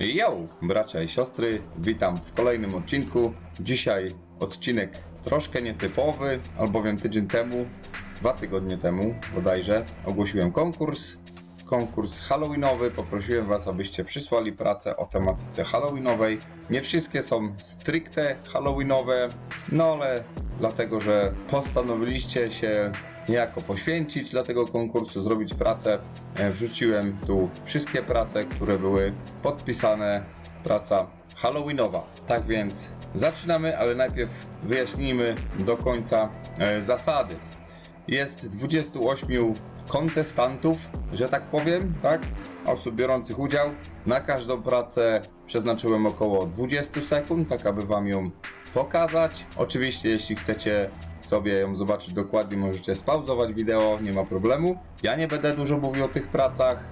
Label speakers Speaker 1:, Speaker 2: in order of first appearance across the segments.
Speaker 1: Yo, bracia i siostry, witam w kolejnym odcinku. Dzisiaj odcinek troszkę nietypowy, albowiem tydzień temu, dwa tygodnie temu bodajże, ogłosiłem konkurs. Konkurs Halloweenowy. Poprosiłem Was, abyście przysłali pracę o tematyce Halloweenowej. Nie wszystkie są stricte Halloweenowe, no ale dlatego, że postanowiliście się niejako poświęcić dla tego konkursu, zrobić pracę. E, Wrzuciłem tu wszystkie prace, które były podpisane. Praca Halloweenowa. Tak więc zaczynamy, ale najpierw wyjaśnijmy do końca e, zasady. Jest 28 kontestantów, że tak powiem, tak? Osób biorących udział. Na każdą pracę przeznaczyłem około 20 sekund, tak aby Wam ją pokazać. Oczywiście, jeśli chcecie sobie ją zobaczyć dokładnie, możecie spauzować wideo, nie ma problemu. Ja nie będę dużo mówił o tych pracach,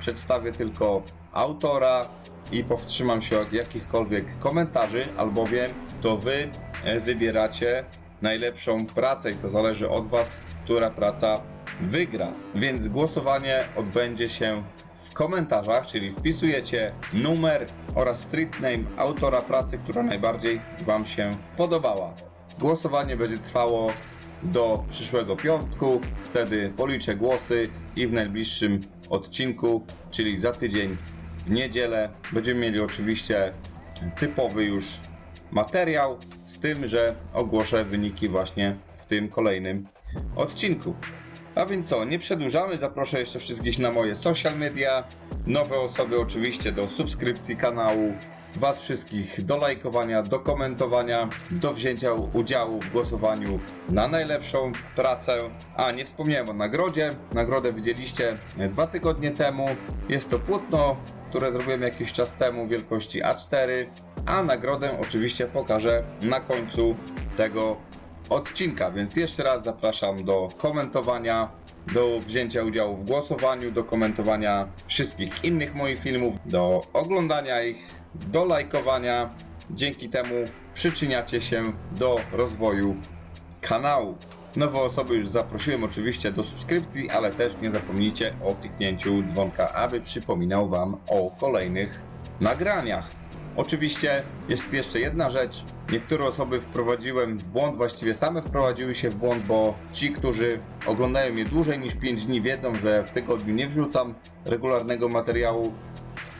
Speaker 1: przedstawię tylko autora i powstrzymam się od jakichkolwiek komentarzy, albowiem to Wy e, wybieracie najlepszą pracę i to zależy od Was, która praca wygra. Więc głosowanie odbędzie się w komentarzach, czyli wpisujecie numer oraz street name autora pracy, która najbardziej Wam się podobała. Głosowanie będzie trwało do przyszłego piątku, wtedy policzę głosy i w najbliższym odcinku, czyli za tydzień w niedzielę, będziemy mieli oczywiście typowy już materiał, z tym, że ogłoszę wyniki właśnie w tym kolejnym odcinku. A więc co, nie przedłużamy, zaproszę jeszcze wszystkich na moje social media, nowe osoby oczywiście do subskrypcji kanału, Was wszystkich do lajkowania, do komentowania, do wzięcia udziału w głosowaniu na najlepszą pracę. A nie wspomniałem o nagrodzie. Nagrodę widzieliście dwa tygodnie temu. Jest to płótno, które zrobiłem jakiś czas temu wielkości A4, a nagrodę oczywiście pokażę na końcu tego odcinka, więc jeszcze raz zapraszam do komentowania, do wzięcia udziału w głosowaniu, do komentowania wszystkich innych moich filmów, do oglądania ich, do lajkowania. Dzięki temu przyczyniacie się do rozwoju kanału. Nowe osoby już zaprosiłem oczywiście do subskrypcji, ale też nie zapomnijcie o kliknięciu dzwonka, aby przypominał Wam o kolejnych nagraniach. Oczywiście jest jeszcze jedna rzecz. Niektóre osoby wprowadziłem w błąd, właściwie same wprowadziły się w błąd, bo ci, którzy oglądają mnie dłużej niż 5 dni, wiedzą, że w tygodniu nie wrzucam regularnego materiału.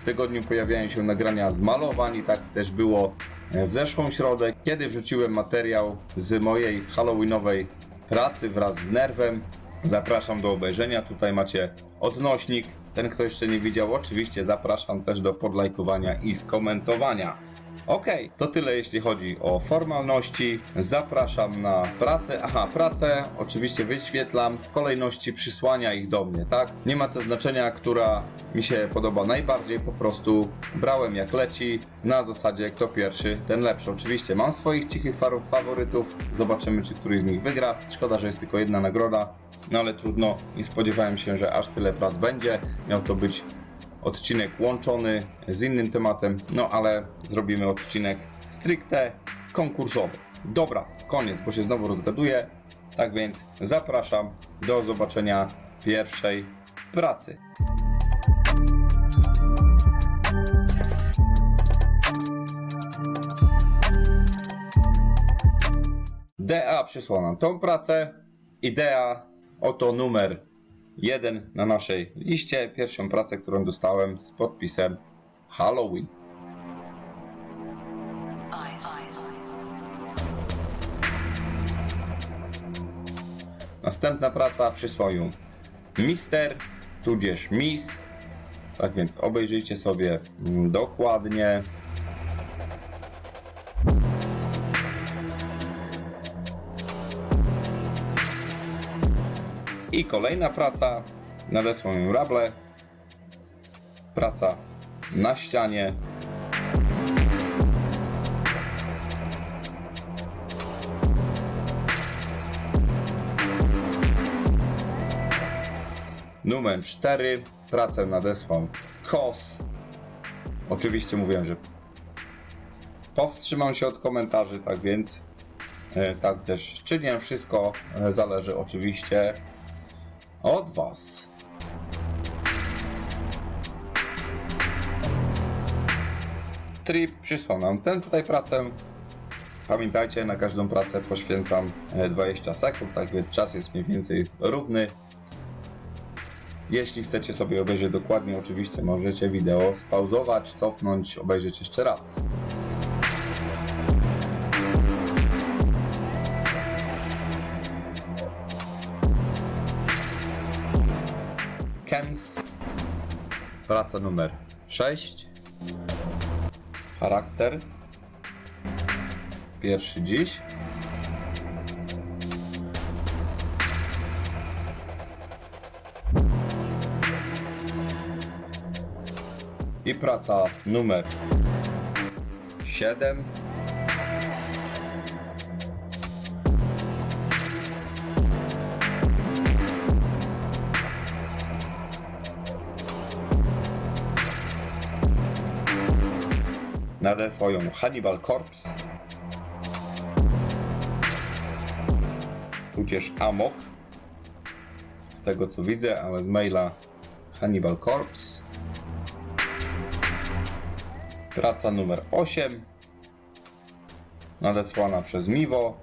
Speaker 1: W tygodniu pojawiają się nagrania z malowań i tak też było w zeszłą środę, kiedy wrzuciłem materiał z mojej halloweenowej pracy wraz z nerwem. Zapraszam do obejrzenia. Tutaj macie odnośnik. Ten, kto jeszcze nie widział, oczywiście zapraszam też do podlajkowania i skomentowania. Ok, to tyle jeśli chodzi o formalności. Zapraszam na pracę. Aha, pracę oczywiście wyświetlam w kolejności przysłania ich do mnie, tak? Nie ma to znaczenia, która mi się podoba najbardziej, po prostu brałem jak leci, na zasadzie kto pierwszy, ten lepszy. Oczywiście mam swoich cichych farów faworytów, zobaczymy czy któryś z nich wygra. Szkoda, że jest tylko jedna nagroda, no ale trudno, nie spodziewałem się, że aż tyle prac będzie. Miał to być odcinek łączony z innym tematem, no ale zrobimy odcinek stricte konkursowy. Dobra, koniec, bo się znowu rozgaduję. Tak więc zapraszam do zobaczenia pierwszej pracy. DA przysłał nam tą pracę. Idea, oto numer jeden na naszej liście. Pierwszą pracę, którą dostałem z podpisem Halloween. Następna praca przysłał ją Mister, tudzież Miss. Tak więc obejrzyjcie sobie dokładnie. Kolejna praca, nadesłał ją Rable. Praca na ścianie. Numer 4. Pracę nadesłał Kos. Oczywiście mówiłem, że powstrzymam się od komentarzy, tak więc e, tak też czynię. Wszystko e, zależy oczywiście od Was. Trip przysłał nam tę tutaj pracę. Pamiętajcie, na każdą pracę poświęcam e, 20 sekund, tak więc czas jest mniej więcej równy. Jeśli chcecie sobie obejrzeć dokładnie, oczywiście możecie wideo spauzować, cofnąć, obejrzeć jeszcze raz. Kems, praca numer 6. Charakter. Pierwszy dziś. I praca numer 7. Nadesłał ją Hannibal Corps. Tudzież Amok. Z tego co widzę, ale z maila Hannibal Corps. Praca numer 8. Nadesłana przez Miwo.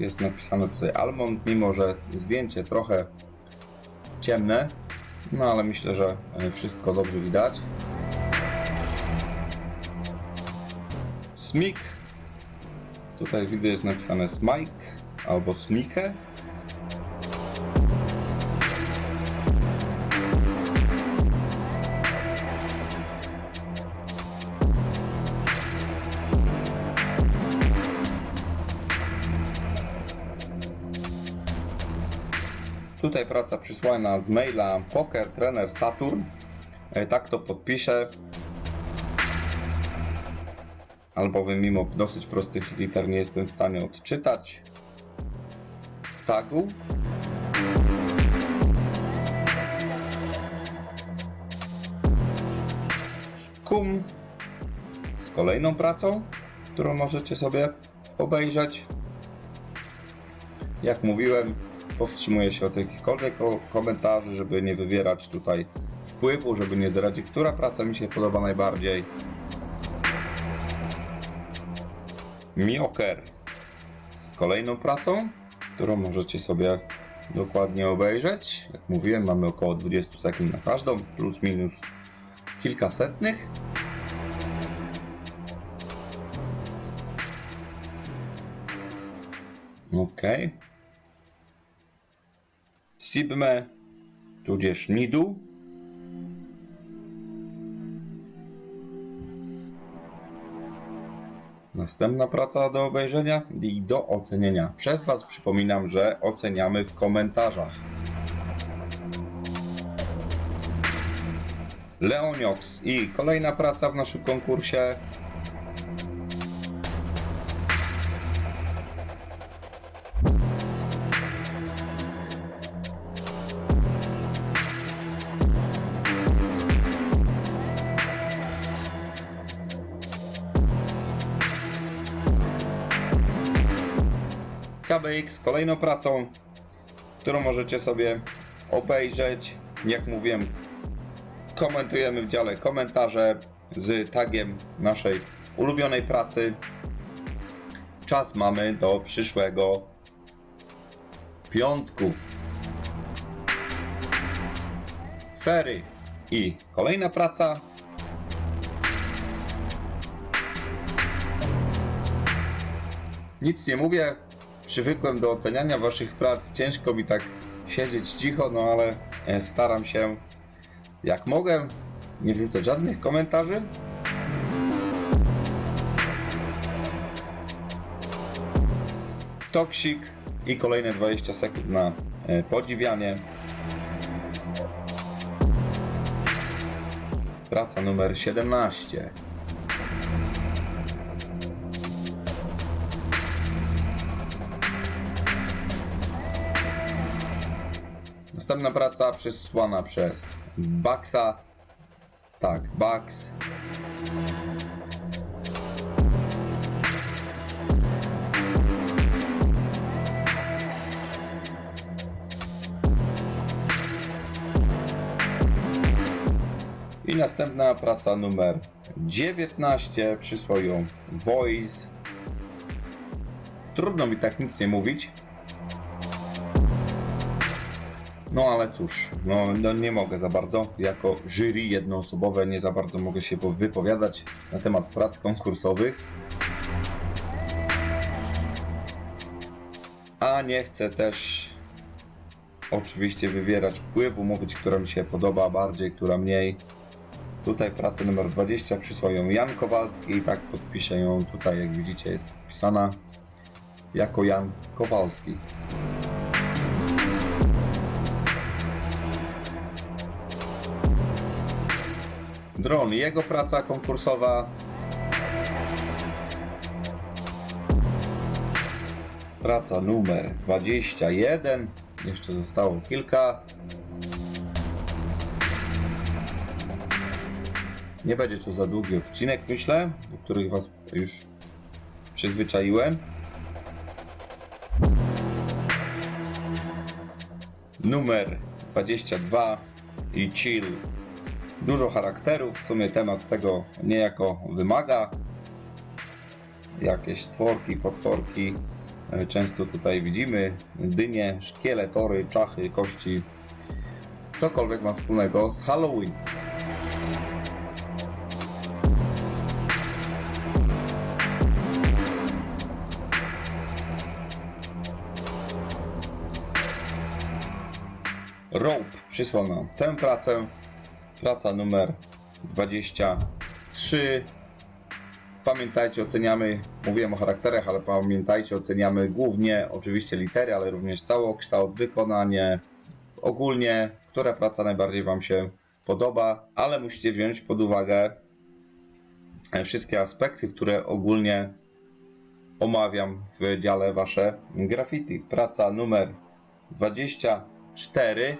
Speaker 1: Jest napisane tutaj Almond, mimo że zdjęcie trochę ciemne. No ale myślę, że e, wszystko dobrze widać. Smik. Tutaj widzę jest napisane Smike albo Smike. Tutaj praca przysłana z maila Poker Trener Saturn. E, Tak to podpiszę albowiem mimo dosyć prostych liter nie jestem w stanie odczytać tagu. Skum z kolejną pracą, którą możecie sobie obejrzeć. Jak mówiłem, powstrzymuję się od jakichkolwiek komentarzy, żeby nie wywierać tutaj wpływu, żeby nie zdradzić, która praca mi się podoba najbardziej. Mioker z kolejną pracą, którą możecie sobie dokładnie obejrzeć. Jak mówiłem, mamy około 20 sekund na każdą, plus minus kilka setnych. Ok. Sibme, tudzież Nidu. Następna praca do obejrzenia i do ocenienia. Przez Was przypominam, że oceniamy w komentarzach. Leoniox i kolejna praca w naszym konkursie. KBX kolejną pracą, którą możecie sobie obejrzeć. Jak mówiłem, komentujemy w dziale komentarze z tagiem naszej ulubionej pracy. Czas mamy do przyszłego piątku. Ferry i kolejna praca. Nic nie mówię, przywykłem do oceniania waszych prac. Ciężko mi tak siedzieć cicho, no ale e, staram się jak mogę nie wrzucać żadnych komentarzy. Toksik i kolejne 20 sekund na e, podziwianie. Praca numer 17. Następna praca przesłana przez Baxa. Tak, Bax. I następna praca numer 19 przysłał ją Voice. Trudno mi tak nic nie mówić. No ale cóż, no, no nie mogę za bardzo. Jako jury jednoosobowe nie za bardzo mogę się po- wypowiadać na temat prac konkursowych. A nie chcę też oczywiście wywierać wpływu, mówić, która mi się podoba bardziej, która mniej. Tutaj pracę numer 20 przysłał ją Jan Kowalski i tak podpiszę ją tutaj, jak widzicie, jest podpisana jako Jan Kowalski. Dron, jego praca konkursowa. Praca numer 21. Jeszcze zostało kilka. Nie będzie to za długi odcinek, myślę, do których Was już przyzwyczaiłem. Numer 22 i chill. Dużo charakterów, w sumie temat tego niejako wymaga. Jakieś stworki, potworki. e, Często tutaj widzimy dynie, szkieletory, czachy, kości. Cokolwiek ma wspólnego z Halloween. Rope przysłał nam tę pracę. Praca numer 23. Pamiętajcie, oceniamy, mówiłem o charakterach, ale pamiętajcie, oceniamy głównie oczywiście litery, ale również całokształt, wykonanie, ogólnie, która praca najbardziej Wam się podoba, ale musicie wziąć pod uwagę e, wszystkie aspekty, które ogólnie omawiam w dziale Wasze graffiti. Praca numer 24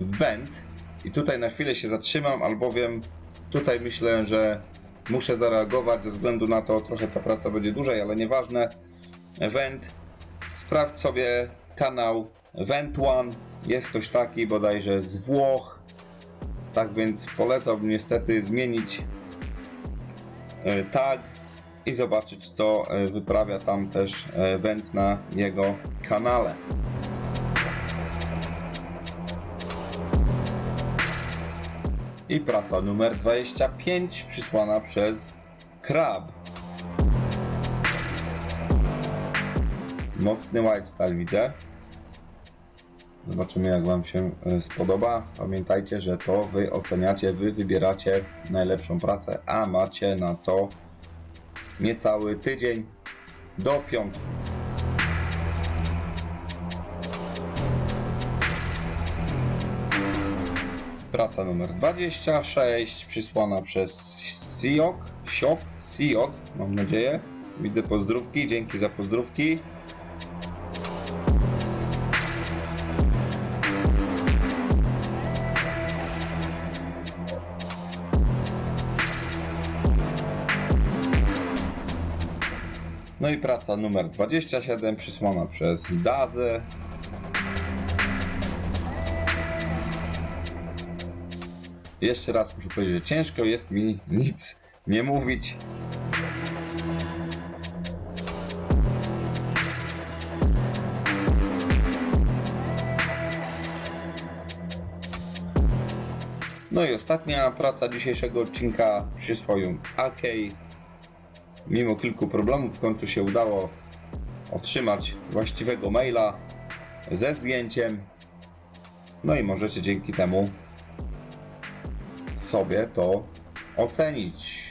Speaker 1: Wend. I tutaj na chwilę się zatrzymam, albowiem tutaj myślę, że muszę zareagować ze względu na to, trochę ta praca będzie dłużej, ale nieważne. Wend. Sprawdź sobie kanał Vent One. Jest ktoś taki bodajże z Włoch. Tak więc polecałbym niestety zmienić e, tag i zobaczyć co e, wyprawia tam też e, Wend na jego kanale. I praca numer 25 przysłana przez Krab. Mocny white style widzę. Zobaczymy jak Wam się e, spodoba. Pamiętajcie, że to Wy oceniacie, Wy wybieracie najlepszą pracę, a macie na to niecały tydzień do piątku. Praca numer 26, przysłana przez Siok, Siok, Siok, mam nadzieję. Widzę pozdrówki, dzięki za pozdrówki. No i praca numer 27, przysłana przez Dazę. Jeszcze raz muszę powiedzieć, że ciężko jest mi nic nie mówić. No i ostatnia praca dzisiejszego odcinka przysłał ją AK. Mimo kilku problemów w końcu się udało otrzymać właściwego maila ze zdjęciem. No i możecie dzięki temu sobie to ocenić.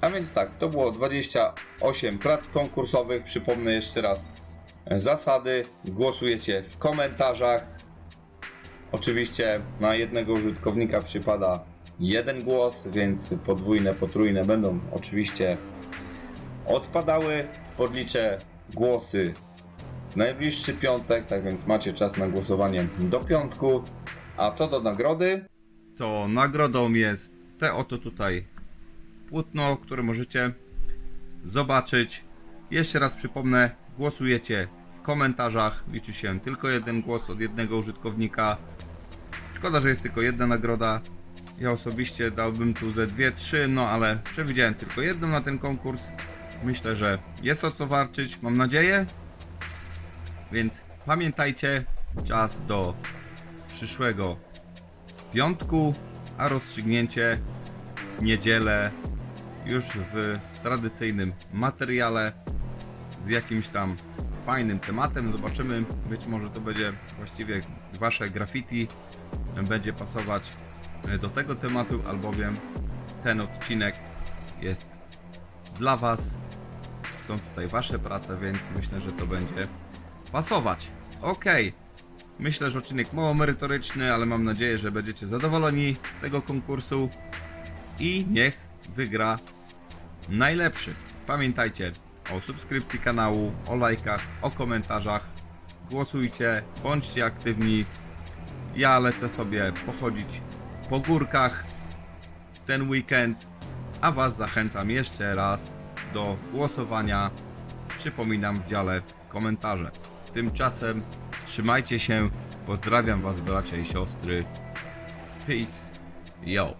Speaker 1: A więc tak, to było 28 prac konkursowych. Przypomnę jeszcze raz zasady. Głosujecie w komentarzach. Oczywiście na jednego użytkownika przypada jeden głos, więc podwójne, potrójne będą oczywiście odpadały. Podliczę głosy w najbliższy piątek, tak więc macie czas na głosowanie do piątku. A co do nagrody, to nagrodą jest te oto tutaj płótno, które możecie zobaczyć. Jeszcze raz przypomnę, głosujecie w komentarzach. Liczy się tylko jeden głos od jednego użytkownika. Szkoda, że jest tylko jedna nagroda.
Speaker 2: Ja osobiście dałbym tu ze dwie, trzy, no ale przewidziałem tylko jedną na ten konkurs. Myślę, że jest o co walczyć, mam nadzieję. Więc pamiętajcie, czas do przyszłego piątku, a rozstrzygnięcie niedzielę już w tradycyjnym materiale z jakimś tam fajnym tematem. Zobaczymy, być może to będzie właściwie wasze graffiti będzie pasować do tego tematu, albowiem ten odcinek jest dla was. Są tutaj wasze prace, więc myślę, że to będzie pasować. Okej. Myślę, że odcinek mało merytoryczny, ale mam nadzieję, że będziecie zadowoleni z tego konkursu i niech wygra najlepszy. Pamiętajcie o subskrypcji kanału, o lajkach, o komentarzach. Głosujcie, bądźcie aktywni. Ja lecę sobie pochodzić po górkach ten weekend, a Was zachęcam jeszcze raz do głosowania. Przypominam w dziale komentarze. Tymczasem trzymajcie się. Pozdrawiam Was bracia i siostry. Peace. Yo.